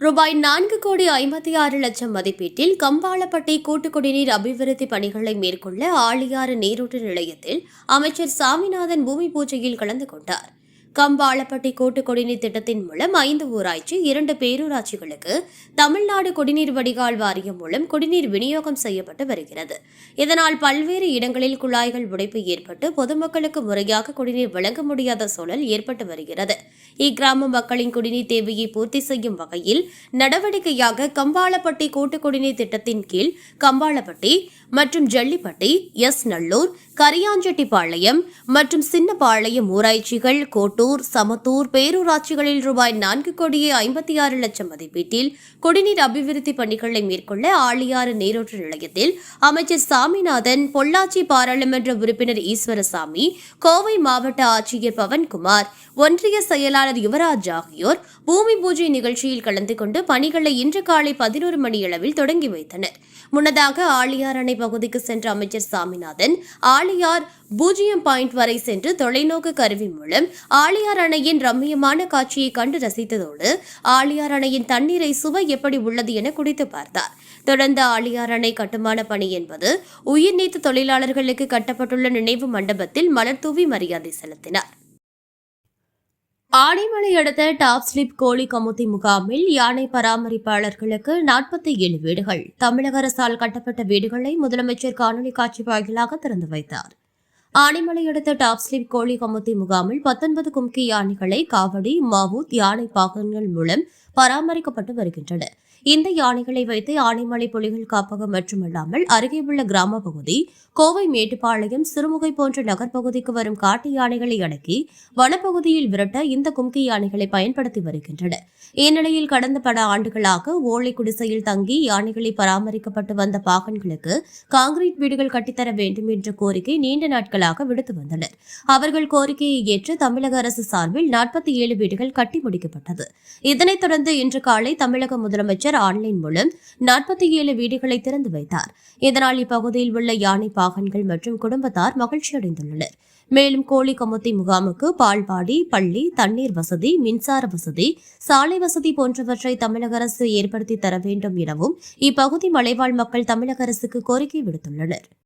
ரூபாய் நான்கு கோடி ஐம்பத்தி ஆறு லட்சம் மதிப்பீட்டில் கம்பாளப்பட்டி கூட்டு குடிநீர் அபிவிருத்தி பணிகளை மேற்கொள்ள ஆளியாறு நீரூற்று நிலையத்தில் அமைச்சர் சாமிநாதன் பூமி பூஜையில் கலந்து கொண்டார். கம்பாளப்பட்டி கூட்டு குடிநீர் திட்டத்தின் மூலம் ஐந்து ஊராட்சி இரண்டு பேரூராட்சிகளுக்கு தமிழ்நாடு குடிநீர் வடிகால் வாரியம் மூலம் குடிநீர் விநியோகம் செய்யப்பட்டு வருகிறது. இதனால் பல்வேறு இடங்களில் குழாய்கள் உடைப்பு ஏற்பட்டு பொதுமக்களுக்கு முறையாக குடிநீர் வழங்க முடியாத சூழல் ஏற்பட்டு வருகிறது. இக்கிராம மக்களின் குடிநீர் தேவையை பூர்த்தி செய்யும் வகையில் நடவடிக்கையாக கம்பாளப்பட்டி கூட்டு குடிநீர் திட்டத்தின் கீழ் கம்பாளப்பட்டி மற்றும் ஜல்லிப்பட்டி எஸ் நல்லூர் கரியாஞ்செட்டிப்பாளையம் மற்றும் சின்னபாளையம் ஊராட்சிகள் கோட்டூர் சமத்தூர் பேரூராட்சிகளில் ரூபாய் நான்கு கோடியே ஐம்பத்தி ஆறு லட்சம் மதிப்பீட்டில் குடிநீர் அபிவிருத்தி பணிகளை மேற்கொள்ள ஆழியாறு நீரூற்று நிலையத்தில் அமைச்சர் சாமிநாதன் பொள்ளாச்சி பாராளுமன்ற உறுப்பினர் ஈஸ்வரசாமி கோவை மாவட்ட ஆட்சியர் பவன்குமார் ஒன்றிய செயலாளர் யுவராஜ் ஆகியோர் பூமி பூஜை நிகழ்ச்சியில் கலந்து கொண்டு பணிகளை இன்று காலை பதினோரு மணியளவில் தொடங்கி வைத்தனர். முன்னதாக ஆழியார் அணை பகுதிக்கு சென்ற அமைச்சர் சாமிநாதன் ஆழியார் பூஜ்ஜியம் பாயிண்ட் வரை சென்று தொலைநோக்கு கருவி மூலம் ஆழியார் அணையின் ரம்மியமான காட்சியை கண்டு ரசித்ததோடு ஆழியார் அணையின் தண்ணீரை சுவை எப்படி உள்ளது என குடித்து பார்த்தார். தொடர்ந்து ஆழியார் அணை கட்டுமான பணி என்பது உயிர்நீத்து தொழிலாளர்களுக்கு கட்டப்பட்டுள்ள நினைவு மண்டபத்தில் மலர் தூவி மரியாதை செலுத்தினார். ஆனைமலை அடுத்த டாப் ஸ்லிப் கோழி கமுத்தி முகாமில் யானை பராமரிப்பாளர்களுக்கு நாற்பத்தி ஏழு வீடுகள். தமிழக அரசால் கட்டப்பட்ட வீடுகளை முதலமைச்சர் காணொலி காட்சி வாயிலாக திறந்து வைத்தார். ஆனைமலை அடுத்த டாப்ஸ்லிப் கோழி கமுத்தி முகாமில் பத்தொன்பது கும்கி யானைகளை காவடி மாவூத் யானை பாகன்கள் மூலம் பராமரிக்கப்பட்டு வருகின்றன. இந்த யானைகளை வைத்து ஆனைமலை புலிகள் காப்பகம் மட்டுமல்லாமல் அருகே உள்ள கிராம பகுதி கோவை மேட்டுப்பாளையம் சிறுமுகை போன்ற நகர்ப்பகுதிக்கு வரும் காட்டு யானைகளை அடக்கி வனப்பகுதியில் விரட்ட இந்த கும்கி யானைகளை பயன்படுத்தி வருகின்றன. இந்நிலையில் கடந்த பல ஆண்டுகளாக ஓலை குடிசையில் தங்கி யானைகளை பராமரிக்கப்பட்டு வந்த பாகன்களுக்கு காங்கிரீட் வீடுகள் கட்டித்தர வேண்டும் என்ற கோரிக்கை நீண்ட நாட்களாக விடுத்து வந்தனர். அவர்கள் கோரிக்கையை ஏற்று தமிழக அரசு சார்பில் நாற்பத்தி ஏழு வீடுகள் கட்டி முடிக்கப்பட்டது. இதனைத் தொடர்ந்து இன்று காலை தமிழக முதலமைச்சர் ஆன்லைன் மூலம் நாற்பத்தி ஏழு வீடுகளை திறந்து வைத்தார். இதனால் இப்பகுதியில் உள்ள யானை பாகன்கள் மற்றும் குடும்பத்தார் மகிழ்ச்சி அடைந்துள்ளனர் மேலும் கோழி கமுத்தி முகாமுக்கு பால்வாடி பள்ளி தண்ணீர் வசதி மின்சார வசதி சாலை வசதி போன்றவற்றை தமிழக அரசு ஏற்படுத்தி தர வேண்டும் எனவும் இப்பகுதி மலைவாழ் மக்கள் தமிழக அரசுக்கு கோரிக்கை விடுத்துள்ளனர்.